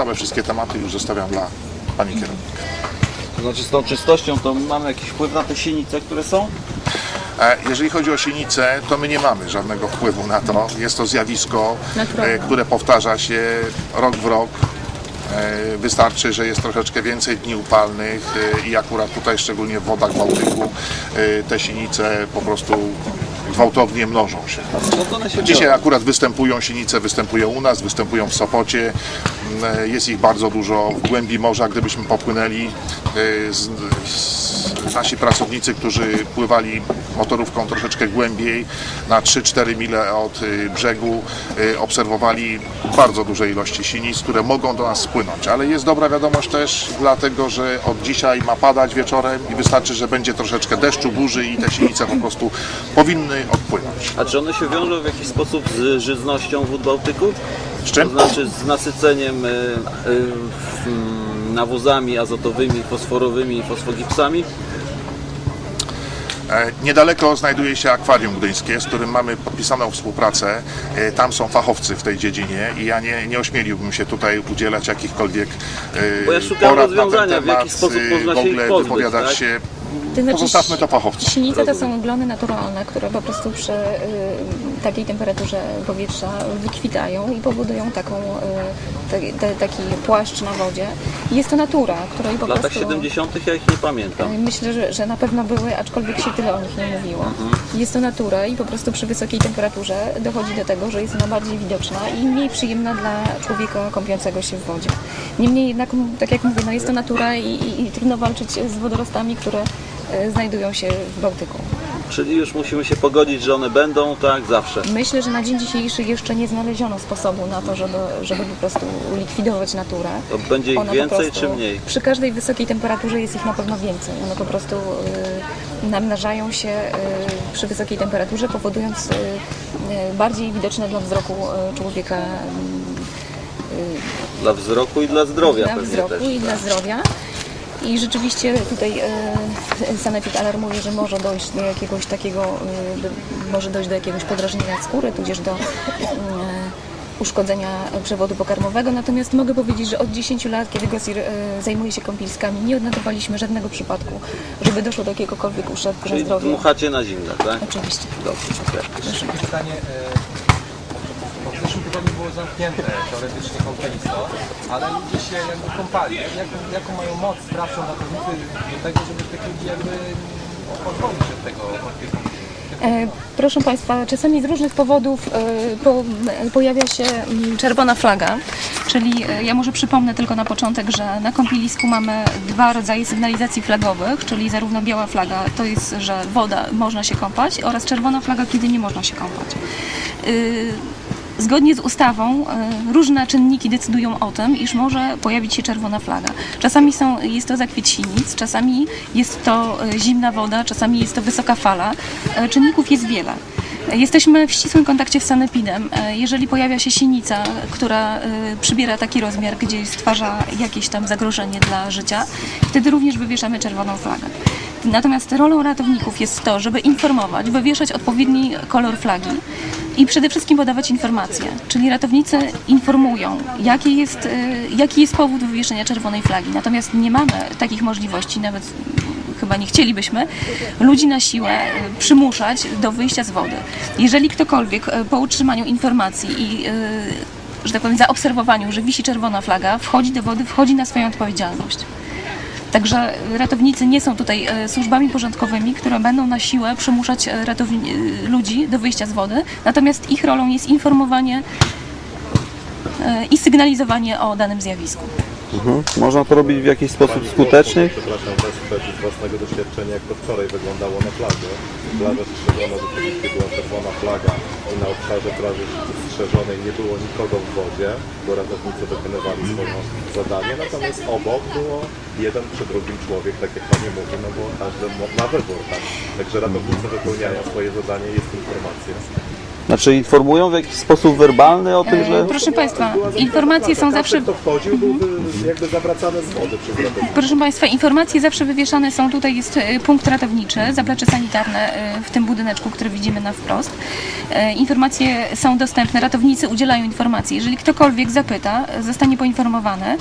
pozostałe wszystkie tematy już zostawiam dla Pani kierownik. To znaczy z tą czystością to mamy jakiś wpływ na te sinice, które są? E, Jeżeli chodzi o sinicę, to my nie mamy żadnego wpływu na to. Jest to zjawisko, Naturalne. e, które powtarza się rok w rok. E, Wystarczy, że jest troszeczkę więcej dni upalnych i akurat tutaj, szczególnie w wodach Bałtyku, te sinice po prostu gwałtownie mnożą się. Się Dzisiaj biorą? akurat występują sinice, występują u nas, występują w Sopocie. Mm, Jest ich bardzo dużo w głębi morza. Gdybyśmy popłynęli, y, z, z, nasi pracownicy, którzy pływali motorówką troszeczkę głębiej, na 3-4 mile od y, brzegu, obserwowali bardzo duże ilości sinic, które mogą do nas spłynąć. Ale jest dobra wiadomość też, dlatego że od dzisiaj ma padać wieczorem i wystarczy, że będzie troszeczkę deszczu, burzy i te sinice po prostu powinny odpłynąć. A czy one się wiążą w jakiś sposób z żyznością wód Bałtyku? Z To czym? znaczy z nasyceniem nawozami azotowymi, fosforowymi, fosfogipsami? E, Niedaleko znajduje się akwarium gdyńskie, z którym mamy podpisaną współpracę. E, Tam są fachowcy w tej dziedzinie i ja nie, nie ośmieliłbym się tutaj udzielać jakichkolwiek e, Bo ja szukam porad na ten rozwiązania, w temat, jaki sposób e, można w się ich ogóle pozbyć, wypowiadać tak? się. To znaczy, Pozostawmy to fachowcom. Sinice to są glony naturalne, które po prostu przy y, takiej temperaturze powietrza wykwitają i powodują taką, y, te, te, taki płaszcz na wodzie. Jest to natura, której po W latach prostu... 70. ja ich nie pamiętam. y, Myślę, że, że na pewno były, aczkolwiek się tyle o nich nie mówiło. Jest to natura i po prostu przy wysokiej temperaturze dochodzi do tego, że jest ona bardziej widoczna i mniej przyjemna dla człowieka kąpiącego się w wodzie. Niemniej jednak, tak jak mówię, no jest to natura i, i, i trudno walczyć z wodorostami, które znajdują się w Bałtyku. Czyli już musimy się pogodzić, że one będą tak zawsze. Myślę, że na dzień dzisiejszy jeszcze nie znaleziono sposobu na to, żeby, żeby po prostu likwidować naturę. To będzie ich po więcej prostu- czy mniej? Przy każdej wysokiej temperaturze jest ich na pewno więcej. One po prostu y, namnażają się y, przy wysokiej temperaturze, powodując y, y, bardziej widoczne dla wzroku y, człowieka Dla wzroku i dla zdrowia dla pewnie wzroku też. i dla zdrowia. I rzeczywiście tutaj e, Sanepid alarmuje, że może dojść do jakiegoś takiego, e, do, może dojść do jakiegoś podrażnienia skóry, tudzież do e, uszkodzenia przewodu pokarmowego. Natomiast mogę powiedzieć, że od 10 lat, kiedy GOSIR e, zajmuje się kąpieliskami, nie odnotowaliśmy żadnego przypadku, żeby doszło do jakiegokolwiek uszczerbku na Czyli zdrowiu. dmuchacie na zimne, tak? Oczywiście. Dobrze, okej. Pytanie, e, zeszłym tygodniu było zamknięte teoretycznie kąpielisko, ale ludzie się jakby kąpali. Jak, jaką mają moc sprawczą ratownicy do tego, żeby tych ludzi jakby pozwolić od tego, od E, Proszę Państwa, czasami z różnych powodów e, pojawia się mm, czerwona flaga, czyli e, ja może przypomnę tylko na początek, że na kąpielisku mamy dwa rodzaje sygnalizacji flagowych, czyli zarówno biała flaga, to jest, że woda można się kąpać oraz czerwona flaga, kiedy nie można się kąpać. Zgodnie z ustawą e, różne czynniki decydują o tym, iż może pojawić się czerwona flaga. Czasami są, jest to zakwiet sinic, czasami jest to e, zimna woda, czasami jest to wysoka fala. E, Czynników jest wiele. Jesteśmy w ścisłym kontakcie z sanepidem. Jeżeli pojawia się sinica, która przybiera taki rozmiar, gdzie stwarza jakieś tam zagrożenie dla życia, wtedy również wywieszamy czerwoną flagę. Natomiast rolą ratowników jest to, żeby informować, wywieszać odpowiedni kolor flagi i przede wszystkim podawać informacje. Czyli ratownicy informują, jaki jest, y, jaki jest powód wywieszenia czerwonej flagi. Natomiast nie mamy takich możliwości, nawet chyba nie chcielibyśmy, ludzi na siłę y, przymuszać do wyjścia z wody. Jeżeli ktokolwiek y, po utrzymaniu informacji i że tak powiem, zaobserwowaniu, że wisi czerwona flaga, wchodzi do wody, wchodzi na swoją odpowiedzialność. Także ratownicy nie są tutaj e, służbami porządkowymi, które będą na siłę przymuszać e, e, ludzi do wyjścia z wody. Natomiast ich rolą jest informowanie i sygnalizowanie o danym zjawisku. Mhm. Można to robić w jakiś sposób skuteczny? Przepraszam Was powiedzieć z własnego doświadczenia, jak to wczoraj wyglądało na plaży. Plaża strzeżona, rzeczywiście była czerwona flaga i na obszarze plaży strzeżonej nie było nikogo w wodzie, bo ratownicy wykonywali swoje zadanie, natomiast obok było jeden czy drugim człowiek, tak jak Pani mówi, no bo każdy ma wybór, tak? Także ratownicy wypełniają swoje zadanie, jest informacja. Znaczy informują w jakiś sposób werbalny o tym, że... Proszę Państwa, informacje są zawsze Kto wchodził, był wy- jakby zawracany z wody. Proszę Państwa, informacje zawsze wywieszane są. Tutaj jest e, punkt ratowniczy, zaplecze sanitarne e, w tym budyneczku, który widzimy na wprost. E, Informacje są dostępne, ratownicy udzielają informacji. Jeżeli ktokolwiek zapyta, e, zostanie poinformowany.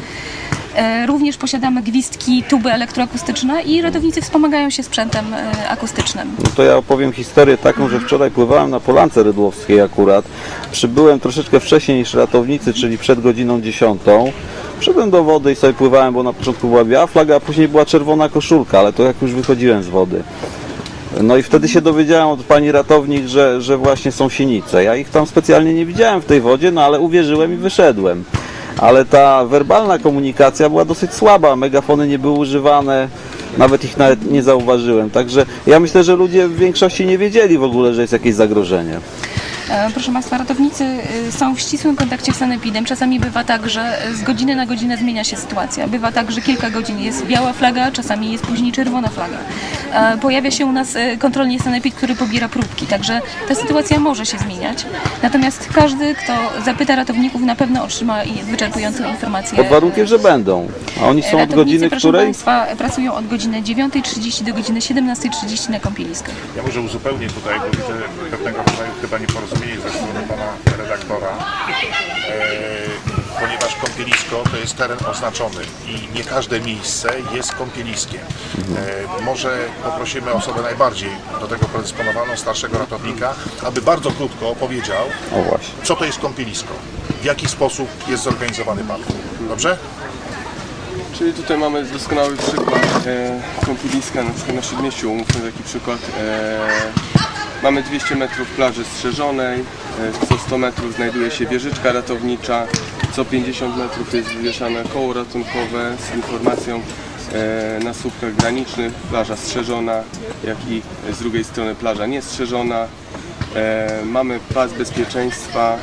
E, Również posiadamy gwizdki, tuby elektroakustyczne i ratownicy wspomagają się sprzętem e, akustycznym. No to ja opowiem historię taką, że wczoraj pływałem na Polance Rydłowskiej akurat. Przybyłem troszeczkę wcześniej niż ratownicy, czyli przed godziną 10. Przybyłem do wody i sobie pływałem, bo na początku była biała flaga, a później była czerwona koszulka, ale to jak już wychodziłem z wody. No i wtedy się dowiedziałem od pani ratownik, że, że właśnie są sinice. Ja ich tam specjalnie nie widziałem w tej wodzie, no ale uwierzyłem i wyszedłem. Ale ta werbalna komunikacja była dosyć słaba, megafony nie były używane, nawet ich nawet nie zauważyłem. Także ja myślę, że ludzie w większości nie wiedzieli w ogóle, że jest jakieś zagrożenie. E, Proszę Państwa, ratownicy y, są w ścisłym kontakcie z sanepidem. Czasami bywa tak, że z godziny na godzinę zmienia się sytuacja. Bywa tak, że kilka godzin jest biała flaga, czasami jest później czerwona flaga. E, Pojawia się u nas e, kontrolnie sanepid, który pobiera próbki, także ta sytuacja może się zmieniać. Natomiast każdy, kto zapyta ratowników, na pewno otrzyma i wyczerpującą informację. Pod warunkiem, że będą. A oni są od Ratownicy, godziny proszę której? Państwa, pracują od godziny 9.30 do godziny 17.30 na kąpieliskach. Ja może uzupełnię tutaj, bo widzę pewnego rodzaju chyba nieporozumienie ze strony pana redaktora, e, ponieważ kąpielisko to jest teren oznaczony i nie każde miejsce jest kąpieliskiem. E, może poprosimy osobę najbardziej do tego predysponowaną, starszego ratownika, aby bardzo krótko opowiedział, co to jest kąpielisko, w jaki sposób jest zorganizowany parkour. Dobrze? Czyli tutaj mamy doskonały przykład e, kąpieliska na przykład na Śródmieściu, umówmy taki przykład. E, mamy 200 metrów plaży strzeżonej, e, co 100 metrów znajduje się wieżyczka ratownicza, co 50 metrów jest wywieszane koło ratunkowe z informacją e, na słupkach granicznych, plaża strzeżona, jak i z drugiej strony plaża niestrzeżona. E, mamy pas bezpieczeństwa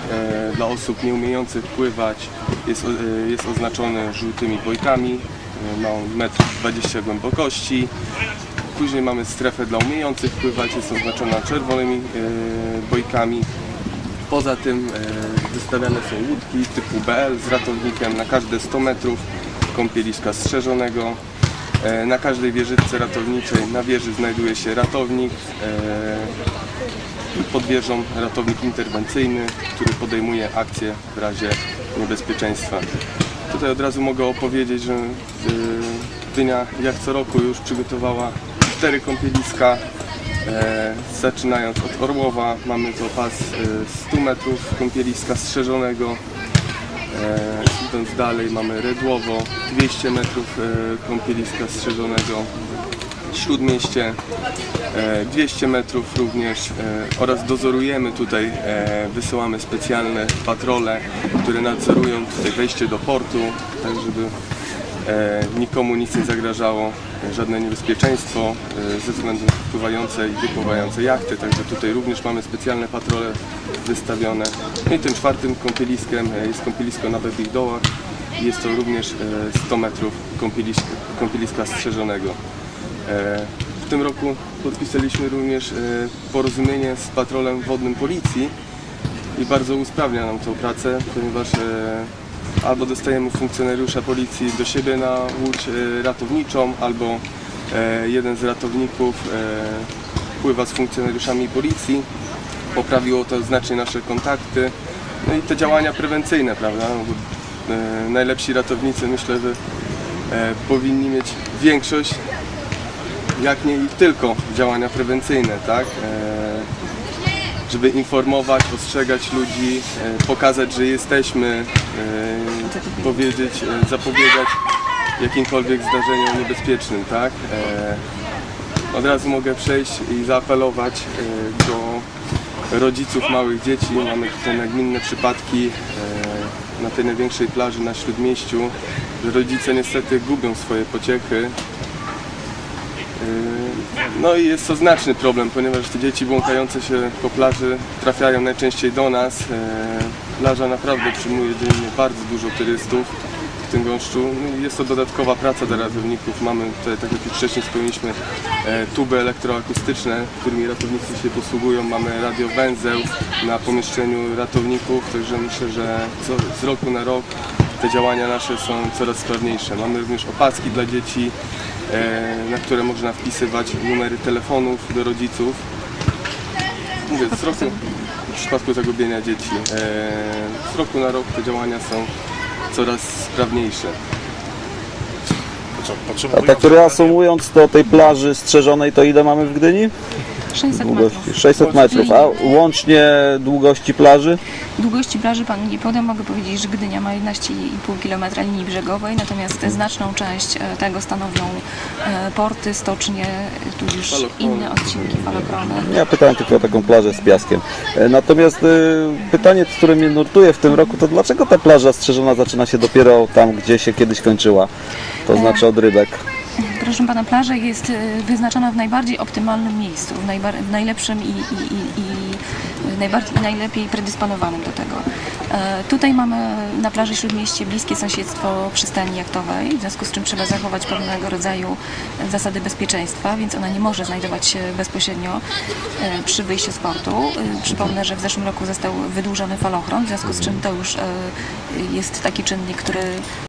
dla osób nieumiejących pływać. Jest, jest oznaczony żółtymi bojkami. Ma on 1,20 m głębokości. Później mamy strefę dla umiejących pływać. Jest oznaczona czerwonymi e, bojkami. Poza tym e, wystawiane są łódki typu BL z ratownikiem na każde 100 metrów kąpieliska strzeżonego. E, Na każdej wieżyczce ratowniczej na wieży znajduje się ratownik, pod wieżą ratownik interwencyjny, który podejmuje akcję w razie niebezpieczeństwa. Tutaj od razu mogę opowiedzieć, że Jak co roku już przygotowała cztery kąpieliska. E, zaczynając od Orłowa mamy to pas y, 100 metrów kąpieliska strzeżonego. E, idąc dalej mamy Redłowo 200 metrów e, kąpieliska strzeżonego. Śródmieście e, 200 metrów również e, oraz dozorujemy tutaj, e, wysyłamy specjalne patrole, które nadzorują tutaj wejście do portu, tak żeby e, nikomu nic nie zagrażało, e, żadne niebezpieczeństwo e, ze względu na wpływające i wypływające jachty, także tutaj również mamy specjalne patrole wystawione. No i tym czwartym kąpieliskiem e, jest kąpielisko na Bebich Dołach jest to również e, 100 metrów kąpieliska, kąpieliska strzeżonego. E, W tym roku podpisaliśmy również e, porozumienie z patrolem wodnym policji i bardzo usprawnia nam tą pracę, ponieważ e, albo dostajemy funkcjonariusza policji do siebie na łódź e, ratowniczą, albo e, jeden z ratowników e, pływa z funkcjonariuszami policji. Poprawiło to znacznie nasze kontakty. No i te działania prewencyjne, prawda? No najlepsi ratownicy myślę, że powinni mieć większość jak nie i tylko działania prewencyjne, tak? Żeby informować, ostrzegać ludzi, e, pokazać, że jesteśmy, e, powiedzieć, e, zapobiegać jakimkolwiek zdarzeniom niebezpiecznym, tak? Od razu mogę przejść i zaapelować do rodziców małych dzieci. Mamy tutaj nagminne przypadki na tej największej plaży na Śródmieściu, że rodzice niestety gubią swoje pociechy, no i jest to znaczny problem, ponieważ te dzieci błąkające się po plaży trafiają najczęściej do nas. E, Plaża naprawdę przyjmuje dziennie bardzo dużo turystów. w tym gąszczu. No Jest to dodatkowa praca dla ratowników. Mamy tutaj, tak jak już wcześniej wspomnieliśmy, e, tuby elektroakustyczne, którymi ratownicy się posługują. Mamy radiowęzeł na pomieszczeniu ratowników, także myślę, że z roku na rok te działania nasze są coraz sprawniejsze. Mamy również opaski dla dzieci, na które można wpisywać numery telefonów do rodziców. Mówię, z roku, w przypadku zagubienia dzieci, e, z roku na rok te działania są coraz sprawniejsze. A tak reasumując, to tej plaży strzeżonej to ile mamy w Gdyni? 600 Długości metrów. 600 metrów, a łącznie długości plaży? Długości plaży Panu nie podam, mogę powiedzieć, że Gdynia ma 11,5 km linii brzegowej, natomiast znaczną część e, tego stanowią e, porty, stocznie, tudzież Falochrony. inne odcinki falochrony. Ja pytałem tylko o taką plażę z piaskiem. E, Natomiast pytanie, które mnie nurtuje w tym roku, to dlaczego ta plaża strzeżona zaczyna się dopiero tam, gdzie się kiedyś kończyła? To znaczy od rybek. Proszę pana, plaża jest e, wyznaczona w najbardziej optymalnym miejscu, w, najbar- w najlepszym i, i, i, i najbardziej, najlepiej predysponowanym do tego. E, Tutaj mamy na plaży Śródmieście bliskie sąsiedztwo przystani jachtowej, w związku z czym trzeba zachować pewnego rodzaju zasady bezpieczeństwa, więc ona nie może znajdować się bezpośrednio e, przy wyjściu z portu. E, Przypomnę, że w zeszłym roku został wydłużony falochron, w związku z czym to już e, jest taki czynnik, który